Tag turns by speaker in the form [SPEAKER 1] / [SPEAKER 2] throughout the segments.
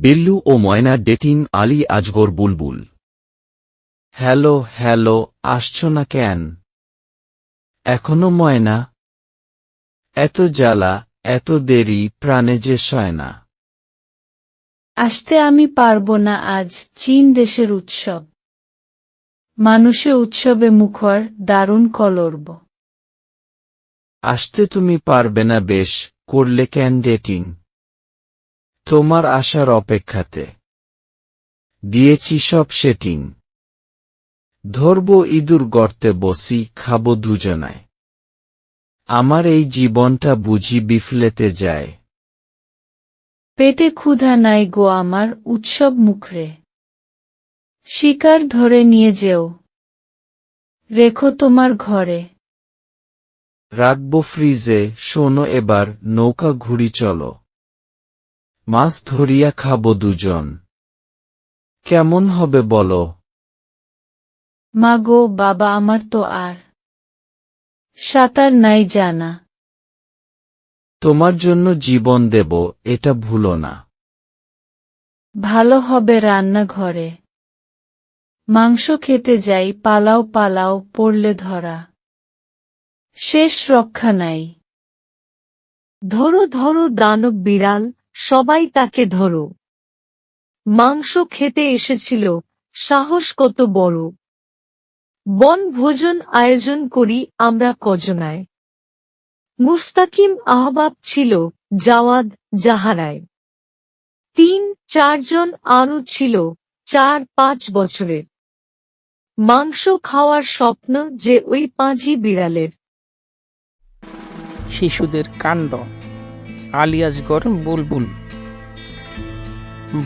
[SPEAKER 1] বিল্লু ও Moyna dating Ali Azgar Bulbul. Hello hello আসছো না কেন? এখনও ময়না? এত জ্বালা এত দেরি প্রাণে যে সয় না।
[SPEAKER 2] আসতে আমি পারব না আজ চীন দেশের উৎসব। মানুষে উৎসবে মুখর দারুণ কলরব।
[SPEAKER 1] আসতে তুমি পারবে না বেশ করলে কেন ডেটিং তোমার আসার অপেক্ষাতে। দিয়েছি সব সেটিং। ধরব ইঁদুর গর্তে বসি খাব দুজনায়। আমার এই জীবনটা বুঝি বিফলেতে যায়।
[SPEAKER 2] পেটে ক্ষুধা নাই গো আমার উৎসব মুখরে। শিকার ধরে নিয়ে যেও। রেখো তোমার ঘরে।
[SPEAKER 1] রাখব ফ্রিজে শোনো এবার নৌকা ঘুরি চলো। মাছ ধরিয়া খাব দুজন। কেমন হবে বলো?
[SPEAKER 2] মা গো বাবা আমার তো আর সাঁতার নাই জানা।
[SPEAKER 1] তোমার জন্য জীবন দেব এটা ভুলো না।
[SPEAKER 2] ভালো হবে রান্না ঘরে মাংস খেতে যাই পালাও পালাও পড়লে ধরা। শেষ রক্ষা নাই।
[SPEAKER 3] ধরো ধরো দানব বিড়াল সবাই তাকে ধরো। মাংস খেতে এসেছিল, সাহস কত বড়। বন ভোজন আয়োজন করি আমরা কজনায়। মুস্তাকিম আহবাব ছিল জাওয়াদ জাহারায়। তিন, চারজন আরও ছিল চার, পাঁচ বছরের। মাংস খাওয়ার স্বপ্ন যে ওই পাঁজি বিড়ালের।
[SPEAKER 4] শিশুদের কাণ্ড। আলিয়াসগর বুলবুল।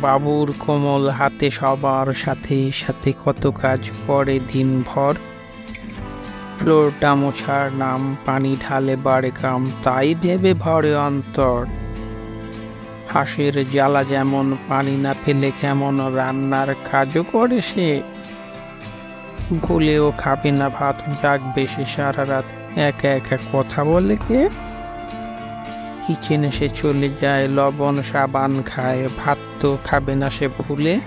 [SPEAKER 4] বাবুর কোমল হাতে সবার সাথে সাথে কত কাজ করে দিনভর। ফ্লোরটা মোছার নাম, পানি ঢালে বাড়ে কাম, তাই ভেবে ভরে অন্তর। হাঁসের জ্বালা যেমন পানি না ফেলে কেমন রান্নার কাজও করে সে। ভুলেও খাবে না ভাত, জাগবে সে সারা রাত, একা একা কথা বলে কে? কিচেনে সে চলে যায়, লবণ, সাবান খায়, ভাত তো খাবে না সে ভুলে।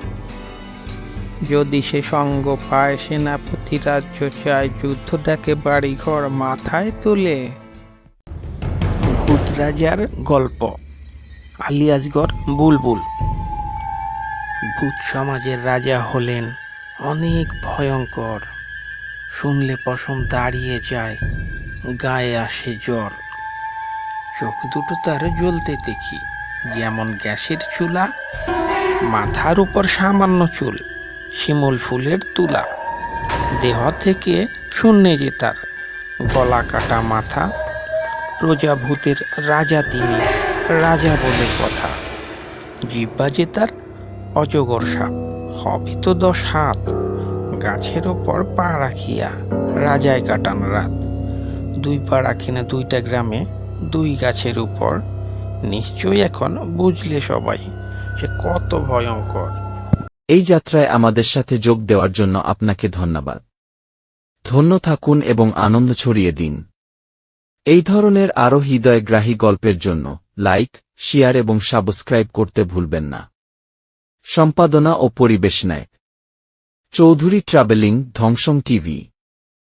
[SPEAKER 4] যদি সে সঙ্গ পায়, সেনাপতি রাজ্য চায়, যুদ্ধ ডাকে বাড়ি ঘর মাথায় তোলে। ভূত রাজার গল্প আলিয়াসগর বুলবুল। ভূত সমাজের রাজা হলেন অনেক ভয়ঙ্কর। শুনলে পশম দাঁড়িয়ে যায়, গায়ে আসে জ্বর। চোখ দুটো তার জ্বলতে দেখি, যেমন গ্যাসের চুলা, মাথার উপর সামান্য চুল, শিমুল ফুলের তুলা। দেহ থেকে শূন্যে যে তার, গলা কাটা মাথা, রোজা ভূতের রাজা তিনি, রাজা বলে কথা। জিব্বা যে তার, অজগর সাপ, হবে তো দশ হাত, গাছের ওপর পা রাখিয়া রাজায় কাটান রাত। দুই পা রাখি না দুইটা গ্রামে দুই গাছের উপর। নিশ্চয়ই এখন বুঝলে সবাই, সে কত ভয়ঙ্কর।
[SPEAKER 1] এই যাত্রায় আমাদের সাথে যোগ দেওয়ার জন্য আপনাকে ধন্যবাদ। ধন্য থাকুন এবং আনন্দ ছড়িয়ে দিন। এই ধরনের আরও হৃদয়গ্রাহী গল্পের জন্য লাইক, শেয়ার এবং সাবস্ক্রাইব করতে ভুলবেন না। সম্পাদনা ও পরিবেশনায় চৌধুরী ট্রাভেলিং ধ্বংসং টিভি।